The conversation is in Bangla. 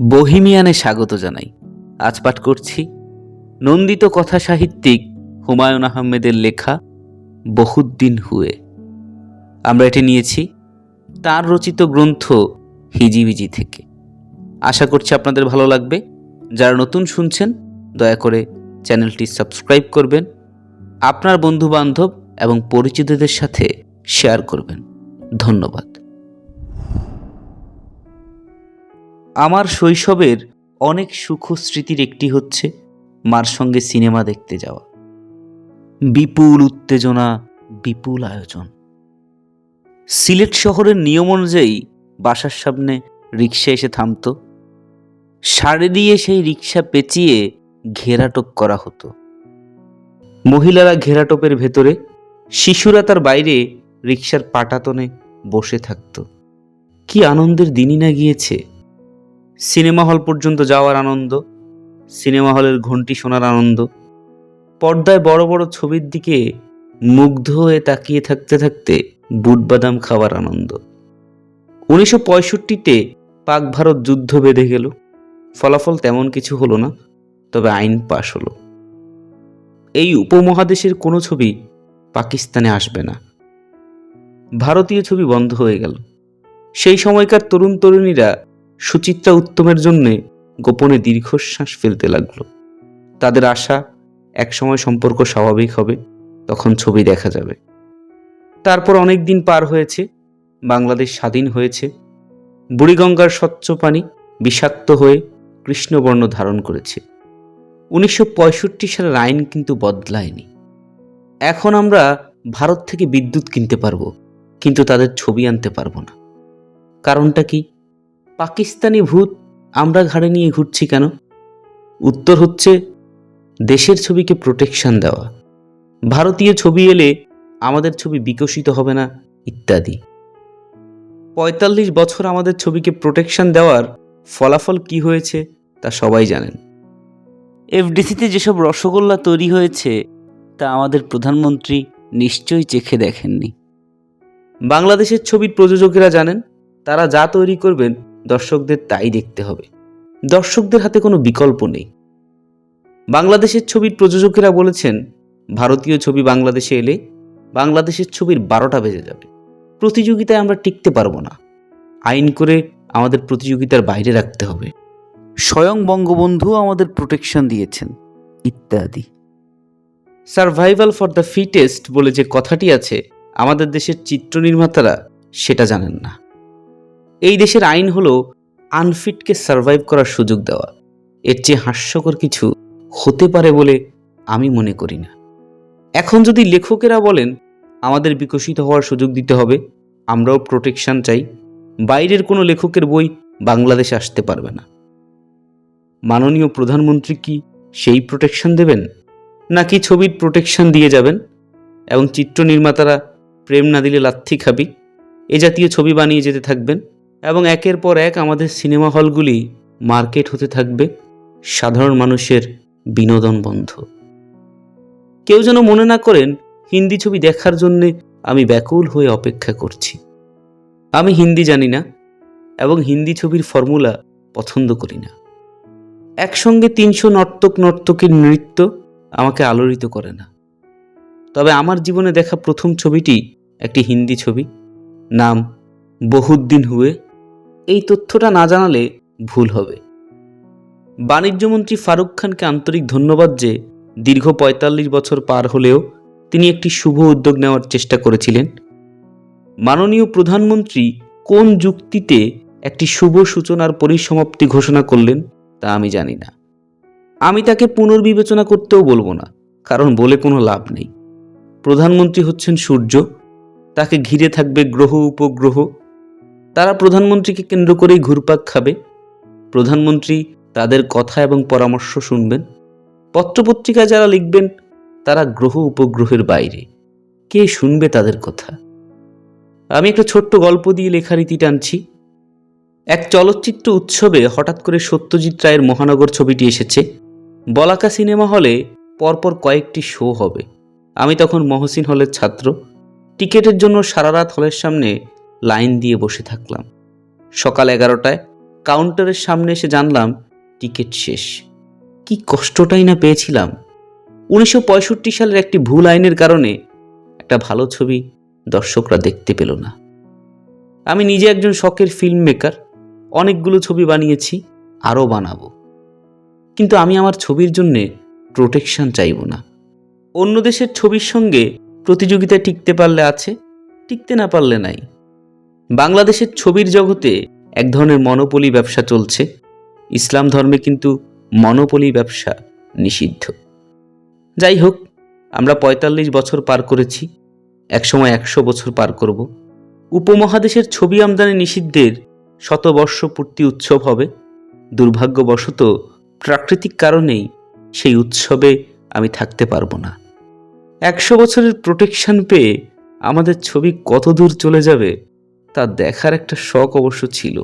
বহিমিয়ানে স্বাগত জানাই। আজ পাঠ করছি নন্দিত কথা সাহিত্যিক হুমায়ুন আহমেদের লেখা বহুদিন হুয়ে। আমরা এটি নিয়েছি তার রচিত গ্রন্থ হিজিবিজি থেকে। আশা করছি আপনাদের ভালো লাগবে। যারা নতুন শুনছেন, দয়া করে চ্যানেলটি সাবস্ক্রাইব করবেন, আপনার বন্ধু বান্ধব এবং পরিচিতদের সাথে শেয়ার করবেন। ধন্যবাদ। আমার শৈশবের অনেক সুখ স্মৃতির একটি হচ্ছে মার সঙ্গে সিনেমা দেখতে যাওয়া। বিপুল উত্তেজনা, বিপুল আয়োজন। সিলেট শহরের নিয়ম অনুযায়ী বাসার সামনে রিক্সা এসে থামতো। সাড়ে দিয়ে সেই রিক্সা পেঁচিয়ে ঘেরাটোপ করা হতো। মহিলারা ঘেরাটোপের ভেতরে, শিশুরা তার বাইরে রিক্সার পাটাতনে বসে থাকত। কি আনন্দের দিনই না গিয়েছে। সিনেমা হল পর্যন্ত যাওয়ার আনন্দ, সিনেমা হলের ঘন্টি শোনার আনন্দ, পর্দায় বড় বড় ছবির দিকে মুগ্ধ হয়ে তাকিয়ে থাকতে থাকতে বুটবাদাম খাওয়ার আনন্দ। উনিশশো পঁয়ষট্টিতে পাক ভারত যুদ্ধ বেঁধে গেল। ফলাফল তেমন কিছু হলো না, তবে আইন পাশ হলো। এই উপমহাদেশের কোনো ছবি পাকিস্তানে আসবে না। ভারতীয় ছবি বন্ধ হয়ে গেল। সেই সময়কার তরুণ তরুণীরা সুচিত্রা উত্তমের জন্যে গোপনে দীর্ঘশ্বাস ফেলতে লাগল। তাদের আশা, একসময় সম্পর্ক স্বাভাবিক হবে, তখন ছবি দেখা যাবে। তারপর অনেক দিন পার হয়েছে, বাংলাদেশ স্বাধীন হয়েছে। বুড়িগঙ্গার স্বচ্ছ পানি বিষাক্ত হয়ে কৃষ্ণবর্ণ ধারণ করেছে। উনিশশো পঁয়ষট্টি সালের আইন কিন্তু বদলায়নি। এখন আমরা ভারত থেকে বিদ্যুৎ কিনতে পারব, কিন্তু তাদের ছবি আনতে পারব না। কারণটা কি? পাকিস্তানি ভূত আমরা ঘাড়ে নিয়ে ঘুরছি কেন? উত্তর হচ্ছে, দেশের ছবিকে প্রোটেকশন দেওয়া। ভারতীয় ছবি এলে আমাদের ছবি বিকশিত হবে না, ইত্যাদি। পঁয়তাল্লিশ বছর আমাদের ছবিকে প্রোটেকশন দেওয়ার ফলাফল কি হয়েছে তা সবাই জানেন। এফডিসিতে যেসব রসগোল্লা তৈরি হয়েছে, তা আমাদের প্রধানমন্ত্রী নিশ্চয়ই চেখে দেখেননি। বাংলাদেশের ছবির প্রযোজকেরা জানেন, তারা যা তৈরি করবেন দর্শকদের তাই দেখতে হবে। দর্শকদের হাতে কোনো বিকল্প নেই। বাংলাদেশের ছবির প্রযোজকেরা বলেছেন ভারতীয় ছবি বাংলাদেশে এলে বাংলাদেশের ছবির বারোটা বেজে যাবে। প্রতিযোগিতায় আমরা টিকতে পারব না। আইন করে আমাদের প্রতিযোগিতার বাইরে রাখতে হবে। স্বয়ং বঙ্গবন্ধু আমাদের প্রোটেকশন দিয়েছেন ইত্যাদি। সার্ভাইভাল ফর দ্য ফিটেস্ট বলে যে কথাটি আছে আমাদের দেশের চিত্র নির্মাতারা সেটা জানেন না। এই দেশের আইন হলো আনফিটকে সার্ভাইভ করার সুযোগ দেওয়া। এর চেয়ে হাস্যকর কিছু হতে পারে বলে আমি মনে করি না। এখন যদি লেখকেরা বলেন, আমাদের বিকশিত হওয়ার সুযোগ দিতে হবে, আমরাও প্রোটেকশন চাই, বাইরের কোনো লেখকের বই বাংলাদেশে আসতে পারবে না। মাননীয় প্রধানমন্ত্রী কি সেই প্রোটেকশন দেবেন? নাকি ছবির প্রোটেকশন দিয়ে যাবেন? এবং চিত্র নির্মাতারা প্রেম না দিলে লাথি খাবি? এ জাতীয় ছবি বানিয়ে যেতে থাকবেন? এবং একের পর এক আমাদের সিনেমা হলগুলি মার্কেট হতে থাকবে সাধারণ মানুষের বিনোদন বন্ধ। কেউ যেন মনে না করেন, হিন্দি ছবি দেখার জন্যে আমি ব্যাকুল হয়ে অপেক্ষা করছি। আমি হিন্দি জানি না এবং হিন্দি ছবির ফর্মুলা পছন্দ করি না। একসঙ্গে তিনশো নর্তক নর্তকীর নৃত্য আমাকে আলোড়িত করে না। তবে আমার জীবনে দেখা প্রথম ছবিটি একটি হিন্দি ছবি, নাম বহুদিন হুয়ে এই তথ্যটা না জানালে ভুল হবে। বাণিজ্যমন্ত্রী ফারুক খানকে আন্তরিক ধন্যবাদ যে দীর্ঘ পঁয়তাল্লিশ বছর পার হলেও তিনি একটি শুভ উদ্যোগ নেওয়ার চেষ্টা করেছিলেন। মাননীয় প্রধানমন্ত্রী কোন যুক্তিতে একটি শুভ সূচনার পরিসমাপ্তি ঘোষণা করলেন তা আমি জানি না। আমি তাকে পুনর্বিবেচনা করতেও বলব না, কারণ বলে কোনো লাভ নেই। প্রধানমন্ত্রী হচ্ছেন সূর্য, তাকে ঘিরে থাকবে গ্রহ, উপগ্রহ তারা প্রধানমন্ত্রীকে কেন্দ্র করেই ঘুরপাক খাবে। প্রধানমন্ত্রী তাদের কথা এবং পরামর্শ শুনবেন। পত্রপত্রিকায় যারা লিখবেন, তারা গ্রহ উপগ্রহের বাইরে। কে শুনবে তাদের কথা? আমি একটা ছোট্ট গল্প দিয়ে লেখারীতি টানছি। এক চলচ্চিত্র উৎসবে হঠাৎ করে সত্যজিৎ রায়ের মহানগর ছবিটি এসেছে। বলাকা সিনেমা হলে পরপর কয়েকটি শো হবে। আমি তখন মহসিন হলের ছাত্র। টিকেটের জন্য সারা রাত হলের সামনে লাইন দিয়ে বসে থাকলাম। সকাল এগারোটায় কাউন্টারের সামনে এসে জানলাম, টিকিট শেষ। কি কষ্টটাই না পেয়েছিলাম। উনিশশো পঁয়ষট্টি সালের একটি ভুল আইনের কারণে একটা ভালো ছবি দর্শকরা দেখতে পেল না। আমি নিজে একজন শখের ফিল্ম মেকার অনেকগুলো ছবি বানিয়েছি, আরও বানাবো। কিন্তু আমি আমার ছবির জন্যে প্রোটেকশন চাইব না। অন্য দেশের ছবির সঙ্গে প্রতিযোগিতায় টিকতে পারলে আছে, টিকতে না পারলে নাই। বাংলাদেশের ছবির জগতে এক ধরনের মনোপলি ব্যবসা চলছে। ইসলাম ধর্মে কিন্তু মনোপলি ব্যবসা নিষিদ্ধ। যাই হোক, আমরা পঁয়তাল্লিশ বছর পার করেছি, একসময় একশো বছর পার করব। উপমহাদেশের ছবি আমদানি নিষিদ্ধের শতবর্ষ পূর্তি উৎসব হবে। দুর্ভাগ্যবশত প্রাকৃতিক কারণেই সেই উৎসবে আমি থাকতে পারব না। একশো বছরের প্রোটেকশন পেয়ে আমাদের ছবি কত দূর চলে যাবে তা দেখার একটা শখ অবশ্য ছিল।